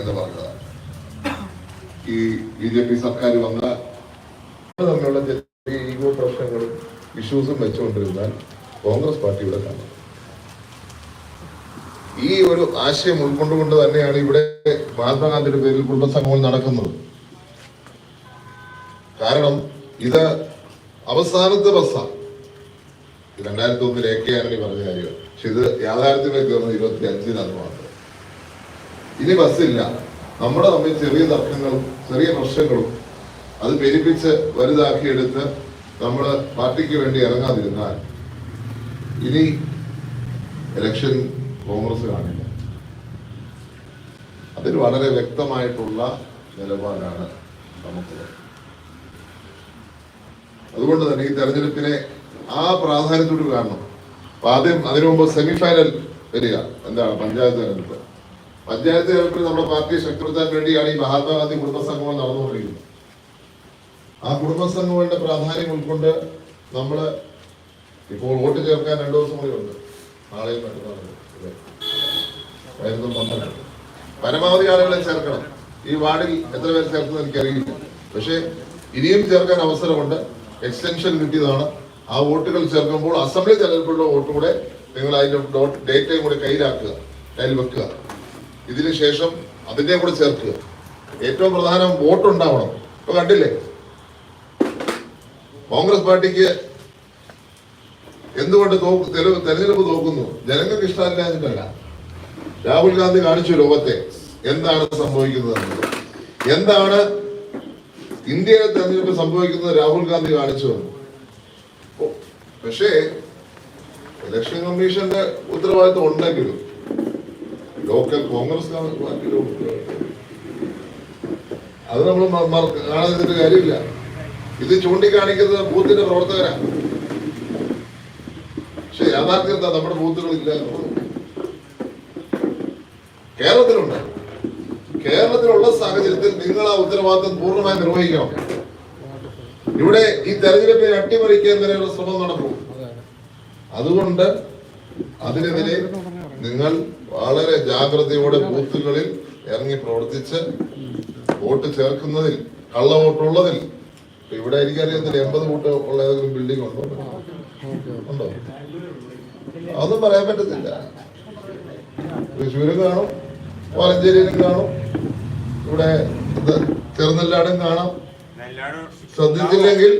എന്ന് പറഞ്ഞതാണ്. ഈ ബി ജെ പി സർക്കാർ വന്ന തമ്മിലുള്ള ഈഗോ പ്രശ്നങ്ങളും ഇഷ്യൂസും വെച്ചുകൊണ്ടിരുന്നാൽ കോൺഗ്രസ് പാർട്ടി ഇവിടെ കാണും. ഈ ഒരു ആശയം ഉൾക്കൊണ്ടുകൊണ്ട് തന്നെയാണ് ഇവിടെ മഹാത്മാഗാന്ധിയുടെ പേരിൽ കുടുംബസംഗമം നടക്കുന്നത്. കാരണം ഇത് അവസാനത്തെ ബസ്സാണ് രണ്ടായിരത്തി ഒന്നിൽ എ കെ ആന്റണി പറഞ്ഞ കാര്യം പക്ഷെ ഇത് യാഥാർത്ഥ്യമായി തീർന്നത് ഇരുപത്തി അഞ്ചിനാണ് മാത്രം. ഇനി ബസ്സില്ല നമ്മുടെ തമ്മിൽ ചെറിയ തർക്കങ്ങളും ചെറിയ പ്രശ്നങ്ങളും അത് പെരുപ്പിച്ച് വലുതാക്കിയെടുത്ത് നമ്മൾ പാർട്ടിക്ക് വേണ്ടി ഇറങ്ങാതിരുന്നാൽ ഇനി ഇലക്ഷൻ കോൺഗ്രസ് കാണില്ല. അതിൽ വളരെ വ്യക്തമായിട്ടുള്ള നിലപാടാണ് നമുക്കുള്ളത് അതുകൊണ്ട് തന്നെ ഈ തെരഞ്ഞെടുപ്പിനെ ആ പ്രാധാന്യത്തോട് കാണണം. അപ്പൊ ആദ്യം അതിനു മുമ്പ് സെമിഫൈനൽ വരിക. എന്താണ് പഞ്ചായത്ത് തെരഞ്ഞെടുപ്പ്? പഞ്ചായത്ത് തലത്തിൽ നമ്മുടെ പാർട്ടിയെ ശക്തിപ്പെടുത്താൻ വേണ്ടിയാണ് ഈ മഹാത്മാഗാന്ധി കുടുംബസംഗമം നടന്നുകൊണ്ടിരിക്കുന്നത്. ആ കുടുംബസംഘങ്ങളുടെ പ്രാധാന്യം ഉൾക്കൊണ്ട് നമ്മൾ ഇപ്പോൾ വോട്ട് ചേർക്കാൻ രണ്ടു ദിവസം കൂടി ഉണ്ട്. നാളെയും മറ്റന്നാളും. പന്ത്രണ്ട്. പരമാവധി ആളുകളെ ചേർക്കണം. ഈ വാർഡിൽ എത്ര പേര് ചേർക്കുന്നത് എനിക്കറിയില്ല. പക്ഷേ ഇനിയും ചേർക്കാൻ അവസരമുണ്ട്. എക്സ്റ്റൻഷൻ കിട്ടിയതാണ്. ആ വോട്ടുകൾ ചേർക്കുമ്പോൾ അസംബ്ലി തെരഞ്ഞെടുപ്പുള്ള വോട്ട് കൂടെ നിങ്ങൾ അതിന്റെ ഡേറ്റയും കൂടെ കയ്യിലാക്കുക. കയ്യിൽ വെക്കുക. ഇതിന് ശേഷം അതിനെ കൂടെ ചേർക്കുക. ഏറ്റവും പ്രധാനം വോട്ട് ഉണ്ടാവണം. ഇപ്പൊ കണ്ടില്ലേ? കോൺഗ്രസ് പാർട്ടിക്ക് എന്തുകൊണ്ട് തെരഞ്ഞെടുപ്പ് തോക്കുന്നു? ജനങ്ങൾക്ക് ഇഷ്ടമില്ലാഞ്ഞിട്ടല്ല രാഹുൽ ഗാന്ധി കാണിച്ചു ലോകത്തെ എന്താണ് സംഭവിക്കുന്നത്. എന്താണ് ഇന്ത്യയിലെ തെരഞ്ഞെടുപ്പ് സംഭവിക്കുന്നത് രാഹുൽ ഗാന്ധി കാണിച്ചു പക്ഷേ ഇലക്ഷൻ കമ്മീഷന്റെ ഉത്തരവാദിത്വം ഉണ്ടെങ്കിലും ലോക്കൽ കോൺഗ്രസ് അത് നമ്മൾ കാണാതിന്റെ കാര്യമില്ല. ഇത് ചൂണ്ടിക്കാണിക്കുന്നത് ബൂത്തിന്റെ പ്രവർത്തകരാണ് പക്ഷെ യാഥാർത്ഥ്യം എന്താ? നമ്മുടെ ബൂത്തുകളില്ല. കേരളത്തിലുണ്ട്. കേരളത്തിലുള്ള സാഹചര്യത്തിൽ നിങ്ങൾ ആ ഉത്തരവാദിത്വം പൂർണമായി നിർവഹിക്കണം. ഇവിടെ ഈ തെരഞ്ഞെടുപ്പിനെ അട്ടിമറിക്കാൻ വരെയുള്ള ശ്രമം നടക്കും അതുകൊണ്ട് അതിനെതിരെ നിങ്ങൾ വളരെ ജാഗ്രതയോടെ ബൂത്തുകളിൽ ഇറങ്ങി പ്രവർത്തിച്ച് വോട്ട് ചേർക്കുന്നതിൽ കള്ള വോട്ടുള്ളതിൽ. ഇവിടെ എനിക്കറിയത്തില്ല എൺപത് വോട്ട് ഉള്ള ഏതെങ്കിലും ബിൽഡിംഗ് ഉണ്ടോ ഉണ്ടോ? അതൊന്നും പറയാൻ പറ്റത്തില്ല. തൃശ്ശൂരും കാണും വളഞ്ചേരിയിലും കാണും. ഇവിടെ തിരുനെല്ലാടും ചെറുനെല്ലാടും കാണാം. ശ്രദ്ധിച്ചില്ലെങ്കിൽ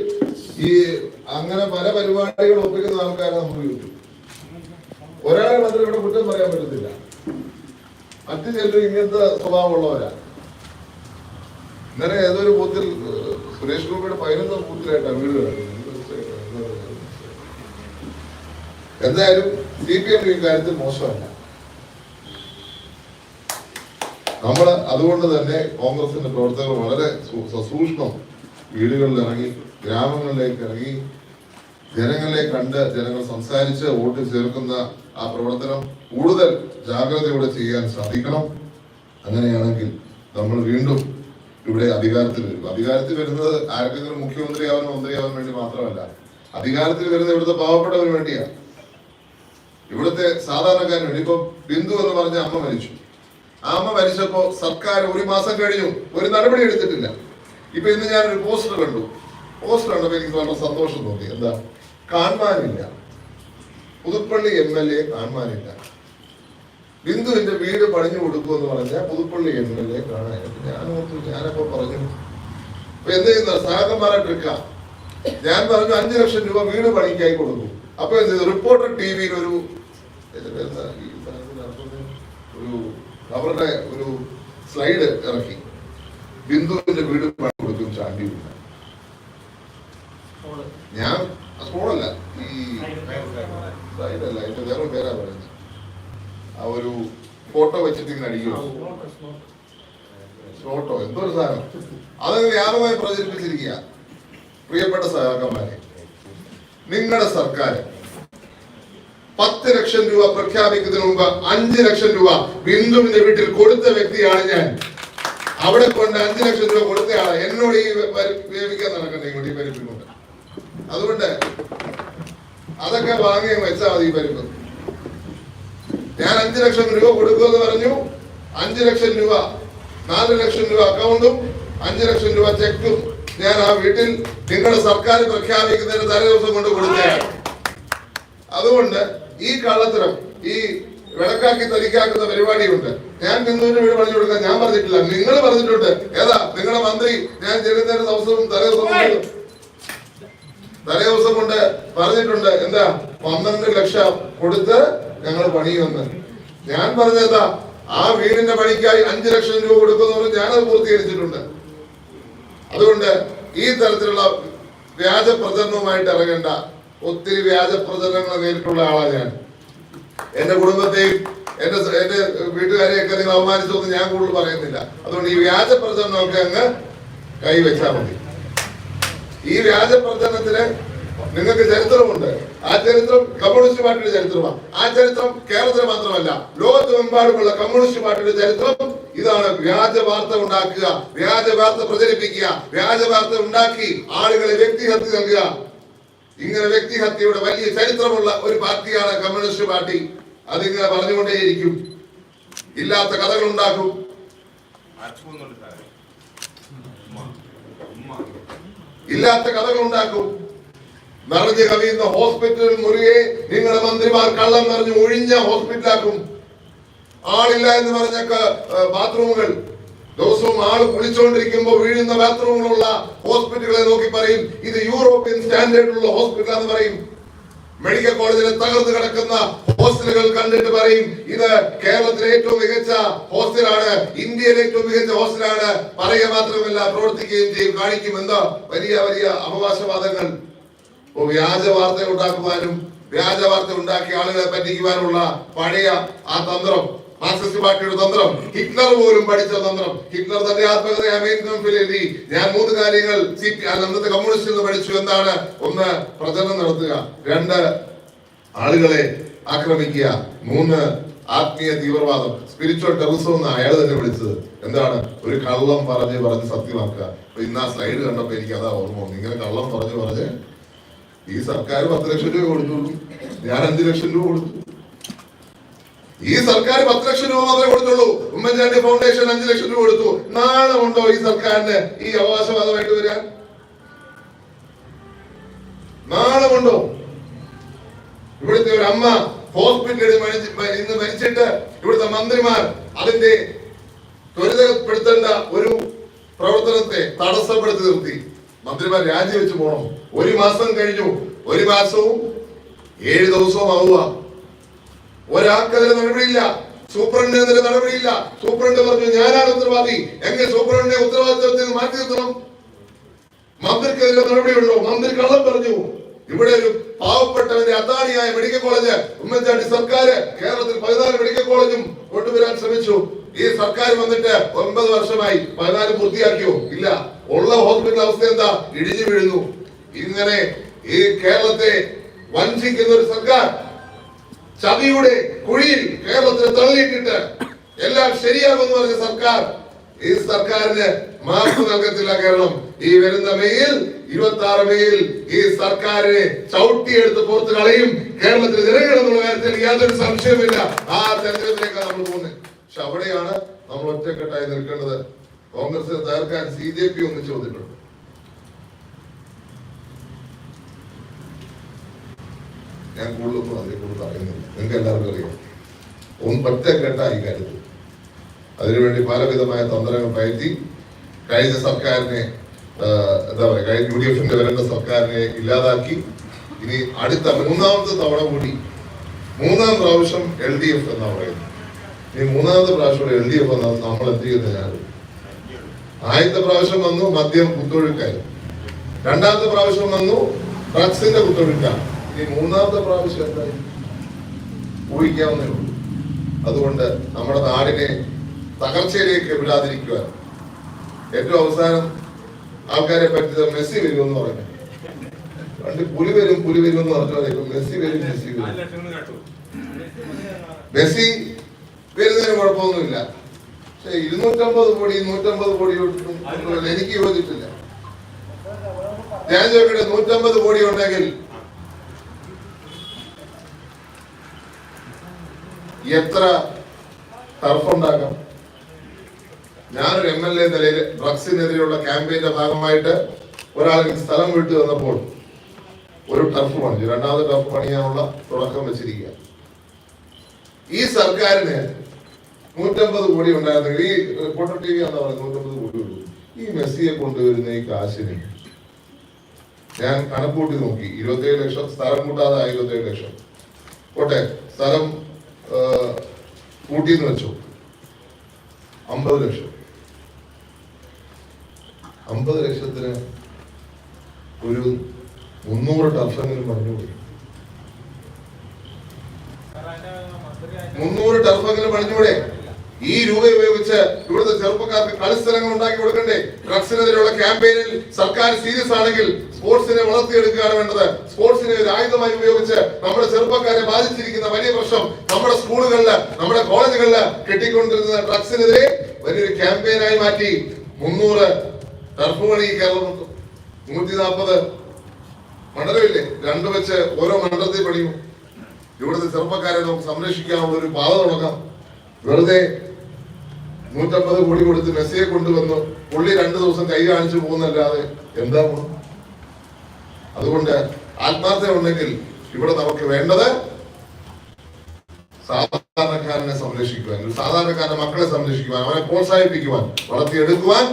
ഈ അങ്ങനെ പല പരിപാടികൾ ഒപ്പിക്കുന്ന ആൾക്കാരെ നമുക്ക് കിട്ടും. ഒരാളെ മാത്രം ഇവിടെ കുറ്റം പറയാൻ പറ്റത്തില്ല. മറ്റു ചിലരും ഇങ്ങനത്തെ സ്വഭാവമുള്ളവരാ. ഇന്നലെ ഏതൊരു ബൂത്തിൽ സുരേഷ് ഗോപിയുടെ പതിനൊന്ന് ബൂത്തിലായിട്ടാണ് വീട് എന്തായാലും സി പി എം ഇക്കാര്യത്തിൽ കാര്യത്തിൽ മോശമല്ല. നമ്മൾ അതുകൊണ്ട് തന്നെ കോൺഗ്രസിന്റെ പ്രവർത്തകർ വളരെ സസൂക്ഷ്മം വീടുകളിൽ ഇറങ്ങി ഗ്രാമങ്ങളിലേക്ക് ഇറങ്ങി ജനങ്ങളെ കണ്ട് ജനങ്ങൾ സംസാരിച്ച് വോട്ട് ചേർക്കുന്ന ആ പ്രവർത്തനം കൂടുതൽ ജാഗ്രതയോടെ ചെയ്യാൻ സാധിക്കണം. അങ്ങനെയാണെങ്കിൽ നമ്മൾ വീണ്ടും ഇവിടെ അധികാരത്തിൽ വരും. അധികാരത്തിൽ വരുന്നത് ആർക്കെങ്കിലും മുഖ്യമന്ത്രിയാവാൻ മന്ത്രിയാവാൻ വേണ്ടി മാത്രമല്ല. അധികാരത്തിൽ വരുന്നത് ഇവിടുത്തെ പാവപ്പെട്ടവന് വേണ്ടിയാണ്. ഇവിടുത്തെ സാധാരണക്കാരന് വേണ്ടി. ഇപ്പൊ ബിന്ദു എന്ന് പറഞ്ഞ അമ്മ മരിച്ചു. ആ അമ്മ മരിച്ചപ്പോ സർക്കാർ ഒരു മാസം കഴിഞ്ഞു. ഒരു നടപടി എടുത്തിട്ടില്ല. ഇപ്പൊ ഇന്ന് ഞാനൊരു പോസ്റ്റർ കണ്ടു. പോസ്റ്റർ കണ്ടപ്പോ എനിക്ക് വളരെ സന്തോഷം തോന്നി. എന്താ? കാണാനില്ല പുതുപ്പള്ളി എം എൽ എ കാണുവാനില്ല ബിന്ദുവിന്റെ വീട് പണിഞ്ഞു കൊടുക്കുമെന്ന് പറഞ്ഞാൽ പുതുപ്പള്ളി എം എൽ എ കാണാനില്ല ഞാൻ ഓർത്തു ഞാനപ്പോ പറഞ്ഞു. അപ്പൊ എന്ത് ചെയ്യുന്ന? സഹകന്മാരായിട്ട് എടുക്കാം. ഞാൻ പറഞ്ഞു അഞ്ചു ലക്ഷം രൂപ വീട് പണിക്കായി കൊടുക്കും. അപ്പൊ എന്ത് റിപ്പോർട്ടർ ടി വിയിൽ ഒരു ഒരു അവരുടെ ഒരു സ്ലൈഡ് ഇറക്കി. ബിന്ദുവിന്റെ വീട് പണി കൊടുക്കും ചാണ്ടി ഞാൻ സ്മോളല്ല ഈ സ്ലൈഡ് അല്ല അതിന്റെ വേറെ പേരാ പറയുന്നത് ആ ഒരു ഫോട്ടോ വെച്ചിട്ട് ഇങ്ങനെ ഫോട്ടോ എന്തോ ഒരു സാധനം? അതങ്ങനെ വ്യാപകമായി പ്രചരിപ്പിച്ചിരിക്കുക പ്രിയപ്പെട്ട സഹാക്കന്മാരെ നിങ്ങളുടെ സർക്കാർ പത്ത് ലക്ഷം രൂപ പ്രഖ്യാപിക്കുന്നതിന് മുമ്പ് അഞ്ച് ലക്ഷം രൂപ ബിന്ദുവിന്റെ വീട്ടിൽ കൊടുത്ത വ്യക്തിയാണ് ഞാൻ. അവിടെ കൊണ്ട് അഞ്ച് ലക്ഷം രൂപ കൊടുത്തയാളെ എന്നോട് ഈ വേവിക്കാൻ നടക്കണ്ട ഇങ്ങോട്ട് ഈ പരിപ്പിൽ കൊണ്ട് അതുകൊണ്ട് അതൊക്കെ വാങ്ങിയ വെച്ചാൽ മതി ഈ പരിപ്പ്. ഞാൻ അഞ്ചു ലക്ഷം രൂപ കൊടുക്കുമെന്ന് പറഞ്ഞു. അഞ്ചു ലക്ഷം രൂപ നാല് ലക്ഷം രൂപ അക്കൗണ്ടും അഞ്ചു ലക്ഷം രൂപ ചെക്കും. ഞാൻ ആ വീട്ടിൽ നിങ്ങളുടെ സർക്കാർ പ്രഖ്യാപിക്കുന്നതിന് തലേ ദിവസം കൊണ്ട് കൊടുക്കുകയാണ് അതുകൊണ്ട് ഈ കള്ളത്തരം ഈ വിളക്കാക്കി തലിക്കാക്കുന്ന പരിപാടിയുണ്ട്. ഞാൻ നിന്നൂരിന് വീട് പറഞ്ഞു കൊടുക്കാൻ ഞാൻ പറഞ്ഞിട്ടില്ല. നിങ്ങൾ പറഞ്ഞിട്ടുണ്ട്. ഏതാ? നിങ്ങളുടെ മന്ത്രി ഞാൻ ചെല്ലുന്നതിന് ദിവസവും തലേ ദിവസം കൊണ്ട് തലേ ദിവസം കൊണ്ട് പറഞ്ഞിട്ടുണ്ട്. എന്താ? പന്ത്രണ്ട് ലക്ഷം കൊടുത്ത് ഞങ്ങൾ പണിയുമെന്ന്. ഞാൻ പറഞ്ഞതാ ആ വീടിന്റെ പണിക്കായി അഞ്ചു ലക്ഷം രൂപ കൊടുക്കുന്നവരും ഞാനത് പൂർത്തീകരിച്ചിട്ടുണ്ട്. അതുകൊണ്ട് ഈ തരത്തിലുള്ള വ്യാജ പ്രചരണവുമായിട്ട് ഇറങ്ങേണ്ട ഒത്തിരി വ്യാജ പ്രചരണങ്ങൾ നേരിട്ടുള്ള ആളാണ് ഞാൻ. എന്റെ കുടുംബത്തെയും എന്റെ എന്റെ വീട്ടുകാരെയൊക്കെ നിങ്ങൾ അവമാനിച്ചൊന്നും ഞാൻ കൂടുതൽ പറയുന്നില്ല. അതുകൊണ്ട് ഈ വ്യാജ പ്രചരണമൊക്കെ അങ്ങ് കൈവച്ചാൽ മതി. ഈ വ്യാജ പ്രചരണത്തിന് നിങ്ങൾക്ക് ചരിത്രമുണ്ട്. ആ ചരിത്രം കമ്മ്യൂണിസ്റ്റ് പാർട്ടിയുടെ ചരിത്രമാണ്. ആ ചരിത്രം കേരളത്തിൽ മാത്രമല്ല ലോകത്തെമ്പാടുമുള്ള കമ്മ്യൂണിസ്റ്റ് പാർട്ടിയുടെ ചരിത്രം. ഇതാണ് വ്യാജ വാർത്ത ഉണ്ടാക്കുക വ്യാജ വാർത്ത പ്രചരിപ്പിക്കുക വ്യാജ വാർത്ത ഉണ്ടാക്കി ആളുകളെ വ്യക്തിഹത്യ നൽകുക. ഇങ്ങനെ വ്യക്തിഹത്യയുടെ വലിയ ചരിത്രമുള്ള ഒരു പാർട്ടിയാണ് കമ്മ്യൂണിസ്റ്റ് പാർട്ടി. അതിങ്ങനെ പറഞ്ഞുകൊണ്ടേയിരിക്കും. ഇല്ലാത്ത കഥകൾ ഉണ്ടാക്കും. ഇല്ലാത്ത കഥകൾ ഉണ്ടാക്കും. നിറഞ്ഞു കവിയുന്ന ഹോസ്പിറ്റൽ മുറിയെ നിങ്ങളുടെ മന്ത്രിമാർ കള്ളം നിറഞ്ഞു ഒഴിഞ്ഞ ഹോസ്പിറ്റലാക്കും. ആളില്ല എന്ന് പറഞ്ഞ ബാത്റൂമുകൾ. ദിവസവും ആൾ കുളിച്ചുകൊണ്ടിരിക്കുമ്പോൾ വീഴുന്ന ബാത്റൂമുകളുള്ള ഹോസ്പിറ്റലുകളെ നോക്കി പറയും ഇത് യൂറോപ്യൻ സ്റ്റാൻഡേർഡ് ഉള്ള ഹോസ്പിറ്റൽ എന്ന് പറയും. മെഡിക്കൽ കോളേജിലെ തകർന്നു കിടക്കുന്ന ഹോസ്റ്റലുകൾ കണ്ടിട്ട് പറയും ഇത് കേരളത്തിലെ ഏറ്റവും മികച്ച ഹോസ്റ്റലാണ് ഇന്ത്യയിലെ ഏറ്റവും മികച്ച ഹോസ്റ്റലാണ്. പറയുക മാത്രമല്ല പ്രവർത്തിക്കുകയും ചെയ്യും കാണിക്കും. എന്താ വലിയ വലിയ അവകാശവാദങ്ങൾ വ്യാജ വാർത്ത ഉണ്ടാക്കുവാനും വ്യാജ വാർത്ത ഉണ്ടാക്കി ആളുകളെ പറ്റിക്കുവാനുള്ള പഴയ ആ തന്ത്രം മാർക്സിസ്റ്റ് പാർട്ടിയുടെ തന്ത്രം ഹിറ്റ്ലർ പോലും പഠിച്ച തന്ത്രം. ഹിറ്റ്ലർ തന്റെ ആത്മകഥ അമേരിക്കൻ എഴുതി ഞാൻ മൂന്ന് കാര്യങ്ങൾ സി അന്നത്തെ കമ്മ്യൂണിസ്റ്റിൽ നിന്ന് പഠിച്ചു എന്താണ് ഒന്ന് പ്രചരണം നടത്തുക രണ്ട് ആളുകളെ ആക്രമിക്കുക മൂന്ന് ആത്മീയ തീവ്രവാദം സ്പിരിച്വൽ ടെററിസം എന്ന് അയാൾ തന്നെ വിളിച്ചത്. എന്താണ്? ഒരു കള്ളം പറഞ്ഞ് പറഞ്ഞ് സത്യമാക്കുക. ഇന്ന് ആ സ്ലൈഡ് കണ്ടപ്പോ എനിക്ക് അതാ ഓർമ്മ ഇങ്ങനെ കള്ളം പറഞ്ഞ് പറഞ്ഞ് ഈ സർക്കാർ പത്ത് ലക്ഷം രൂപ കൊടുത്തു. ഞാൻ അഞ്ചു ലക്ഷം രൂപ കൊടുത്തു. ഈ സർക്കാർ പത്ത് ലക്ഷം രൂപ മാത്രമേ കൊടുത്തുള്ളൂ. ഉമ്മൻചാണ്ടി ഫൗണ്ടേഷൻ അഞ്ചു ലക്ഷം രൂപ കൊടുത്തു. നാളെ ഉണ്ടോ ഈ സർക്കാരിന് ഈ അവകാശവാദമായിട്ട് വരാൻ? നാളെ ഉണ്ടോ? ഇവിടുത്തെ ഒരു അമ്മ ഹോസ്പിറ്റലിൽ ഇന്ന് മരിച്ചിട്ട് ഇവിടുത്തെ മന്ത്രിമാർ അതിന്റെ ത്വരിതപ്പെടുത്തേണ്ട ഒരു പ്രവർത്തനത്തെ തടസ്സപ്പെടുത്തി നിർത്തി. മന്ത്രിമാർ രാജിവെച്ച് പോകണം ഒരു മാസം കഴിഞ്ഞു. ഒരു മാസവും ഏഴ് ദിവസവും ആവുക. ഒരാൾക്കെതിരെ നടപടിയില്ല. സൂപ്രണ്ടിനെതിരെ നടപടിയില്ല. സൂപ്രണ്ട് പറഞ്ഞു ഞാനാണ് ഉത്തരവാദി. എങ്ങനെ സൂപ്രണ്ടിനെ ഉത്തരവാദിത്തത്തിൽ മാറ്റി നിർത്തണം. മന്ത്രിക്കെതിരെ നടപടിയുണ്ടോ മന്ത്രി കള്ളം പറഞ്ഞു. ഇവിടെ ഒരു പാവപ്പെട്ടവന്റെ അദാനിയായ മെഡിക്കൽ കോളേജ് ഉമ്മൻചാണ്ടി സർക്കാർ കേരളത്തിൽ പതിനാല് മെഡിക്കൽ കോളേജും കൊണ്ടുവരാൻ ശ്രമിച്ചു. ഈ സർക്കാർ വന്നിട്ട് ഒമ്പത് വർഷമായി പതിനാല് പൂർത്തിയാക്കിയോ? ഇല്ല. ഉള്ള ഹോസ്പിറ്റൽ അവസ്ഥ എന്താ? ഇടിഞ്ഞു വീഴുന്നു. ഇങ്ങനെ ഈ കേരളത്തെ വഞ്ചിക്കുന്ന ഒരു സർക്കാർ ചതിയുടെ കുഴിയിൽ കേരളത്തിന് തള്ളിയിട്ടിട്ട് എല്ലാം ശരിയാകുമെന്ന് പറഞ്ഞ സർക്കാർ ഈ സർക്കാരിന് മാപ്പ് നൽകത്തില്ല കേരളം. ഈ വരുന്ന മേയിൽ ഇരുപത്തി ആറ് മെയ്യിൽ ഈ സർക്കാരിനെ ചവിട്ടിയെടുത്ത് പുറത്ത് കളയും. കേരളത്തിൽ ജനങ്ങൾ എന്നുള്ള കാര്യത്തിൽ യാതൊരു സംശയമില്ല ആ തെരഞ്ഞെടുപ്പിലേക്കാണ് നമ്മൾ പോകുന്നത്. പക്ഷെ അവിടെയാണ് നമ്മൾ ഒറ്റക്കെട്ടായി നിൽക്കേണ്ടത്. കോൺഗ്രസിനെ തകർക്കാൻ സി ജെ പി ഒന്നിച്ചു വന്നിട്ടുണ്ട് ഞാൻ കൂടുതലൊന്നും അതിനെക്കുറിച്ച് അറിയുന്നില്ല നിങ്ങൾക്ക് എല്ലാവർക്കും അറിയാം. ഒന്ന് ഒറ്റക്കെട്ടായി കാര്യത്തിൽ. അതിനുവേണ്ടി പലവിധമായ തന്ത്രങ്ങൾ പയറ്റി കഴിഞ്ഞ സർക്കാരിനെ എന്താ പറയുക കഴിഞ്ഞ യു ഡി എഫിന്റെ വരേണ്ട സർക്കാരിനെ ഇല്ലാതാക്കി. ഇനി അടുത്ത മൂന്നാമത്തെ തവണ കൂടി മൂന്നാം പ്രാവശ്യം എൽ ഡി എഫ് എന്നാ പറയുന്നത്. ഇനി മൂന്നാമത്തെ പ്രാവശ്യം എൽ ഡി എഫ് എന്നാണ് നമ്മൾ എന്ത് ചെയ്യുന്നത് ആദ്യത്തെ പ്രാവശ്യം വന്നു മദ്യം കുത്തൊഴുക്കായിരുന്നു രണ്ടാമത്തെ പ്രാവശ്യം വന്നു ഡ്രഗ്സിന്റെ കുത്തൊഴുക്കാണ് ഈ മൂന്നാമത്തെ പ്രാവശ്യം എന്തായി? ഊഹിക്കാവുന്നേ ഉള്ളൂ. അതുകൊണ്ട് നമ്മുടെ നാടിനെ തകർച്ചയിലേക്ക് വിടാതിരിക്കുവാൻ ഏറ്റവും അവസാനം ആൾക്കാരെ പറ്റിയത് മെസ്സി വരുമെന്ന് പറഞ്ഞു. പണ്ട് പുലി വരും പുലി വരും എന്ന് പറഞ്ഞാൽ ഇപ്പൊ മെസ്സി വരും മെസ്സി വരും. മെസ്സി വരുന്നതിന് കുഴപ്പമൊന്നുമില്ല. ഇരുന്നൂറ്റമ്പത് കോടി നൂറ്റമ്പത് കോടി എനിക്ക് യോജിച്ചില്ല ഞാൻ ചോദിക്കട്ടെ നൂറ്റമ്പത് കോടി ഉണ്ടെങ്കിൽ എത്ര ടർഫ് ഉണ്ടാക്കാം? ഞാനൊരു എം എൽ എ നിലയിൽ ഡ്രഗ്സിനെതിരെയുള്ള ക്യാമ്പയിന്റെ ഭാഗമായിട്ട് ഒരാൾക്ക് സ്ഥലം വിട്ടു വന്നപ്പോൾ ഒരു ടർഫ് പണിഞ്ഞു. രണ്ടാമത് ടർഫ് പണിയാനുള്ള തുടക്കം വെച്ചിരിക്കുക ഈ സർക്കാരിന് നൂറ്റമ്പത് കോടി ഉണ്ടായിരുന്നെങ്കിൽ ഈ റിപ്പോർട്ടർ ടി വി എന്താ പറയുക? നൂറ്റമ്പത് കോടി ഉള്ളൂ. ഈ മെസ്സിയെ കൊണ്ടുവരുന്ന ഈ കാശിന് ഞാൻ കണക്കൂട്ടി നോക്കി. ഇരുപത്തേഴ് ലക്ഷം സ്ഥലം കൂട്ടാതെ ഇരുപത്തേഴ് ലക്ഷം. ഓട്ടെ സ്ഥലം കൂട്ടിന്ന് വെച്ചു. അമ്പത് ലക്ഷം. അമ്പത് ലക്ഷത്തിന് ഒരു മുന്നൂറ് ടർഫെങ്കിലും പറഞ്ഞുകൂടി മുന്നൂറ് ടർഫെങ്കിലും പണിഞ്ഞൂടെ? ഈ രൂപ ഉപയോഗിച്ച് ഇവിടുത്തെ ചെറുപ്പക്കാർക്ക് കളിസ്ഥലങ്ങൾ ഉണ്ടാക്കി കൊടുക്കണ്ടേ? ഡ്രഗ്സിനെതിരെയുള്ള ക്യാമ്പയിനിൽ സർക്കാർ സീരിയസ് ആണെങ്കിൽ സ്പോർട്സിനെ വളർത്തിയെടുക്കുകയാണ് വേണ്ടത്. സ്പോർട്സിനെ ഒരു ആയുധമായി ഉപയോഗിച്ച് നമ്മുടെ ചെറുപ്പക്കാരെ ബാധിച്ചിരിക്കുന്ന വലിയ പ്രശ്നം നമ്മുടെ സ്കൂളുകളിൽ നമ്മുടെ കോളേജുകളിൽ കെട്ടിക്കൊണ്ടിരുന്ന ഡ്രഗ്സിനെതിരെ വലിയൊരു ക്യാമ്പയിനായി മാറ്റി മുന്നൂറ് ടർഫ് പണി കേരളം നൂറ്റി നാൽപ്പത് മണ്ഡലമില്ലേ? രണ്ടു വെച്ച് ഓരോ മണ്ഡലത്തിൽ പണിയും. ഇവിടുത്തെ ചെറുപ്പക്കാരെ നമുക്ക് സംരക്ഷിക്കാനുള്ള ഒരു പാത തുടങ്ങാം. വെറുതെ നൂറ്റമ്പത് കോടി കൊടുത്ത് മെസ്സിയെ കൊണ്ടുവന്നു പുള്ളി രണ്ടു ദിവസം കൈ കാണിച്ചു പോകുന്നല്ലാതെ എന്താ അതുകൊണ്ട് ആത്മാർത്ഥത ഉണ്ടെങ്കിൽ ഇവിടെ നമുക്ക് വേണ്ടത് സാധാരണക്കാരനെ സംരക്ഷിക്കുവാൻ സാധാരണക്കാരന്റെ മക്കളെ സംരക്ഷിക്കുവാൻ അവനെ പ്രോത്സാഹിപ്പിക്കുവാൻ വളർത്തിയെടുക്കുവാൻ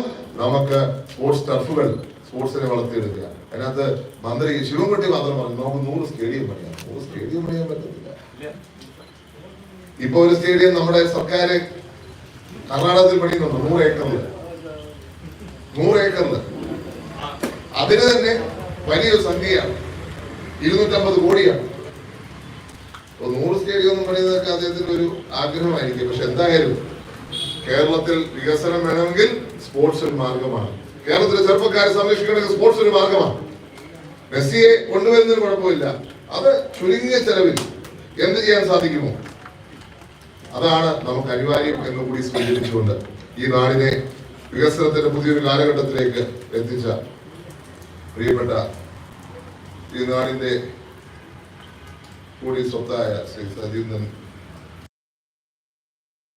നമുക്ക് സ്പോർട്സ് ടർഫുകൾ സ്പോർട്സിനെ വളർത്തിയെടുക്കുക. അതിനകത്ത് മന്ത്രി ശിവൻകുട്ടി മാത്രം പറഞ്ഞു നമുക്ക് നൂറ് സ്റ്റേഡിയം പണിയാം. നൂറ് സ്റ്റേഡിയം പണിയാൻ പറ്റത്തില്ല. ഇപ്പൊ ഒരു സ്റ്റേഡിയം നമ്മുടെ സർക്കാർ കർണാടകത്തിൽ പണിയുന്നുണ്ട് നൂറ് ഏക്കറിൽ നൂറ് ഏക്കറിൽ അതിന് തന്നെ വലിയൊരു സംഖ്യയാണ്. ഇരുന്നൂറ്റമ്പത് കോടിയാണ്. അപ്പൊ നൂറ് സ്റ്റേഡിയം ഒന്നും പണിയുന്നതൊക്കെ അദ്ദേഹത്തിന്റെ ഒരു ആഗ്രഹമായിരിക്കും. പക്ഷെ എന്തായാലും കേരളത്തിൽ വികസനം വേണമെങ്കിൽ സ്പോർട്സ് ഒരു മാർഗമാണ്. കേരളത്തിലെ ചെറുപ്പക്കാരെ സംരക്ഷിക്കണമെങ്കിൽ സ്പോർട്സ് ഒരു മാർഗമാണ്. മെസ്സിയെ കൊണ്ടുവരുന്നതിന് കുഴപ്പമില്ല. അത് ചുരുങ്ങിയ ചെലവിൽ എന്ത് ചെയ്യാൻ സാധിക്കുമോ? അതാണ് നമുക്ക് അനിവാര്യം എന്ന് കൂടി സ്വീകരിച്ചുകൊണ്ട് ഈ നാടിനെ വികസനത്തിന്റെ പുതിയൊരു കാലഘട്ടത്തിലേക്ക് എത്തിച്ച പ്രിയപ്പെട്ട ഈ നാടിന്റെ കൂടി സ്വത്തായ ശ്രീ സജീന്ദ്രൻ